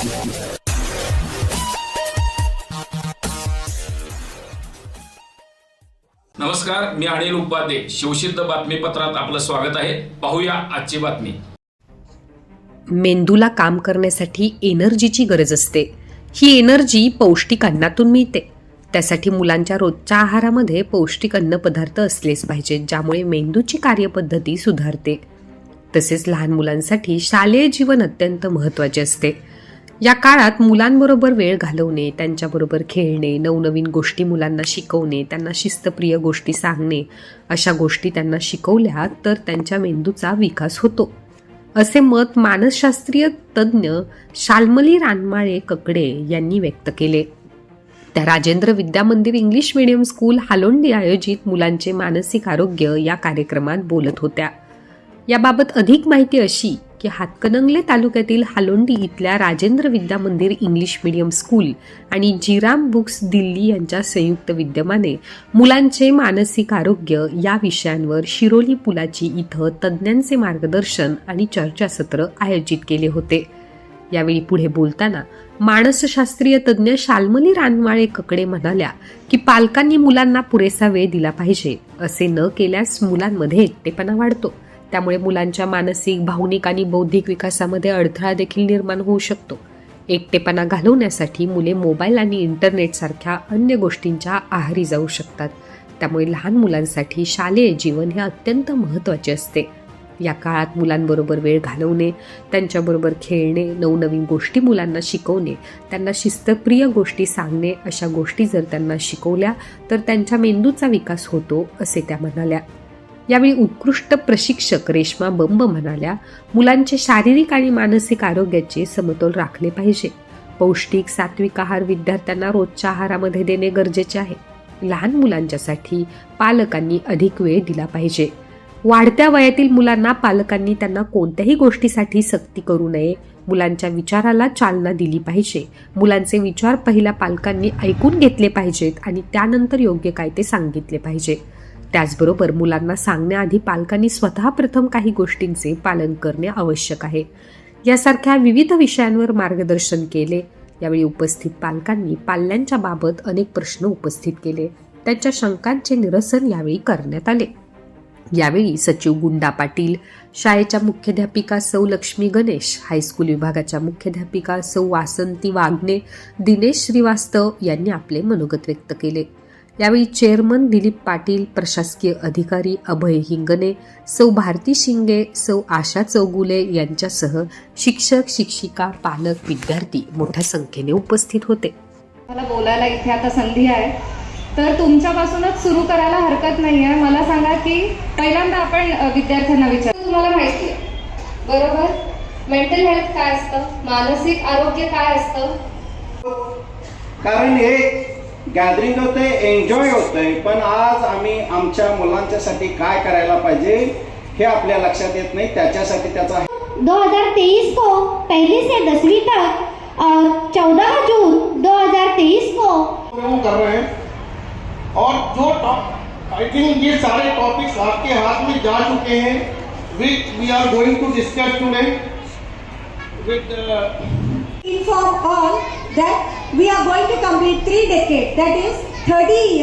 नमस्कार मी अनिल उपाध्ये. शिवसिद्ध बातमीपत्रात आपलं स्वागत आहे. पाहूया आजची बातमी. मेंदूला काम करण्यासाठी एनर्जीची गरज असते. ही एनर्जी पौष्टिक अन्नातून मिळते. त्यासाठी मुलांच्या रोजच्या आहारामध्ये पौष्टिक अन्नपदार्थ असलेच पाहिजेत ज्यामुळे मेंदूची कार्यपद्धती सुधारते. तसेच लहान मुलांसाठी शालेय जीवन अत्यंत महत्त्वाचे असते. या काळात मुलांबरोबर वेळ घालवणे त्यांच्याबरोबर खेळणे नवनवीन गोष्टी मुलांना शिकवणे त्यांना शिस्तप्रिय गोष्टी सांगणे अशा गोष्टी त्यांना शिकवल्या तर त्यांच्या मेंदूचा विकास होतो. असे मत मानसशास्त्रीय तज्ज्ञ शाल्मली रानमाळे ककडे यांनी व्यक्त केले. त्या राजेंद्र विद्या मंदिर इंग्लिश मिडियम स्कूल हालोंडी आयोजित मुलांचे मानसिक आरोग्य या कार्यक्रमात बोलत होत्या. याबाबत अधिक माहिती अशी की हातकणंगले तालुक्यातील हालोंडी इथल्या राजेंद्र विद्या मंदिर इंग्लिश मीडियम स्कूल आणि जीराम बुक्स दिल्ली यांच्या संयुक्त विद्यमाने मुलांचे मानसिक आरोग्य या विषयांवर शिरोली पुलाची इथं तज्ज्ञांचे मार्गदर्शन आणि चर्चासत्र आयोजित केले होते. यावेळी पुढे बोलताना मानसशास्त्रीय तज्ज्ञ शाल्मली रानवाळे ककडे म्हणाल्या की पालकांनी मुलांना पुरेसा वेळ दिला पाहिजे असे न केल्यास मुलांमध्ये एकटेपणा वाढतो. त्यामुळे मुलांच्या मानसिक भावनिक आणि बौद्धिक विकासामध्ये अडथळा देखील निर्माण होऊ शकतो. एकटेपणा घालवण्यासाठी मुले मोबाईल आणि इंटरनेटसारख्या अन्य गोष्टींच्या आहारी जाऊ शकतात. त्यामुळे लहान मुलांसाठी शालेय जीवन हे अत्यंत महत्त्वाचे असते. या काळात मुलांबरोबर वेळ घालवणे त्यांच्याबरोबर खेळणे नवनवीन गोष्टी मुलांना शिकवणे त्यांना शिस्तप्रिय गोष्टी सांगणे अशा गोष्टी जर त्यांना शिकवल्या तर त्यांच्या मेंदूचा विकास होतो असे त्या म्हणाल्या. यावेळी उत्कृष्ट प्रशिक्षक रेश्मा बंब म्हणाल्या मुलांचे शारीरिक आणि मानसिक आरोग्याचे समतोल राखले पाहिजे. पौष्टिक सात्विक आहार विद्यार्थ्यांना रोजच्या आहारामध्ये देणे गरजेचे आहे. लहान मुलांच्यासाठी पालकांनी अधिक वेळ दिला पाहिजे. वाढत्या वयातील मुलांना पालकांनी त्यांना कोणत्याही गोष्टीसाठी सक्ती करू नये मुलांच्या विचाराला चालना दिली पाहिजे. मुलांचे विचार पहिल्या पालकांनी ऐकून घेतले पाहिजेत आणि त्यानंतर योग्य काय ते सांगितले पाहिजे. त्याचबरोबर मुलांना सांगण्याआधी पालकांनी स्वतः प्रथम काही गोष्टींचे पालन करणे आवश्यक आहे. यासारख्या विविध विषयांवर मार्गदर्शन केले. यावेळी उपस्थित पालकांनी पाल्यांच्या बाबत अनेक प्रश्न उपस्थित केले. त्यांच्या शंकांचे निरसन यावेळी करण्यात आले. यावेळी सचिव गुंडा पाटील शाळेच्या मुख्याध्यापिका सौ लक्ष्मी गणेश हायस्कूल विभागाच्या मुख्याध्यापिका सौ वासंती वाघणे दिनेश श्रीवास्तव यांनी आपले मनोगत व्यक्त केले. यावेळी चेअरमन दिलीप पाटील प्रशासकीय अधिकारी अभय हिंगणे सौ भारती शिंगे सौ आशा चौगुले यांच्यासह शिक्षक शिक्षिका पालक विद्यार्थी मोठ्या संख्येने उपस्थित होते. मला बोलायला इथे आता संधी आहे. तर तुमच्यापासूनच सुरू करायला हरकत नाही आहे मला सांगा की पहिल्यांदा आपण विद्यार्थ्यांना विचार. तुम्हाला माहिती आहे. बरोबर? मेंटल हेल्थ काय असतं? मानसिक आरोग्य काय असतं? कारण हे गॅदरिंग होते एन्जॉय होतंय. पण आज आम्ही आमच्या मुलांच्यासाठी काय करायला पाहिजे हे आपल्या लक्षात येत नाही. त्याच्यासाठी त्याचा 2023 को पहली से दसवीं तक और 14 जून 2023 को। हम कर रहे हैं। और जो आई थिंक ये सारे टॉपिक्स आपके हाथ में जा चुके हैं which we are going to discuss today with inform all that we are going to complete three decades, that is 30 years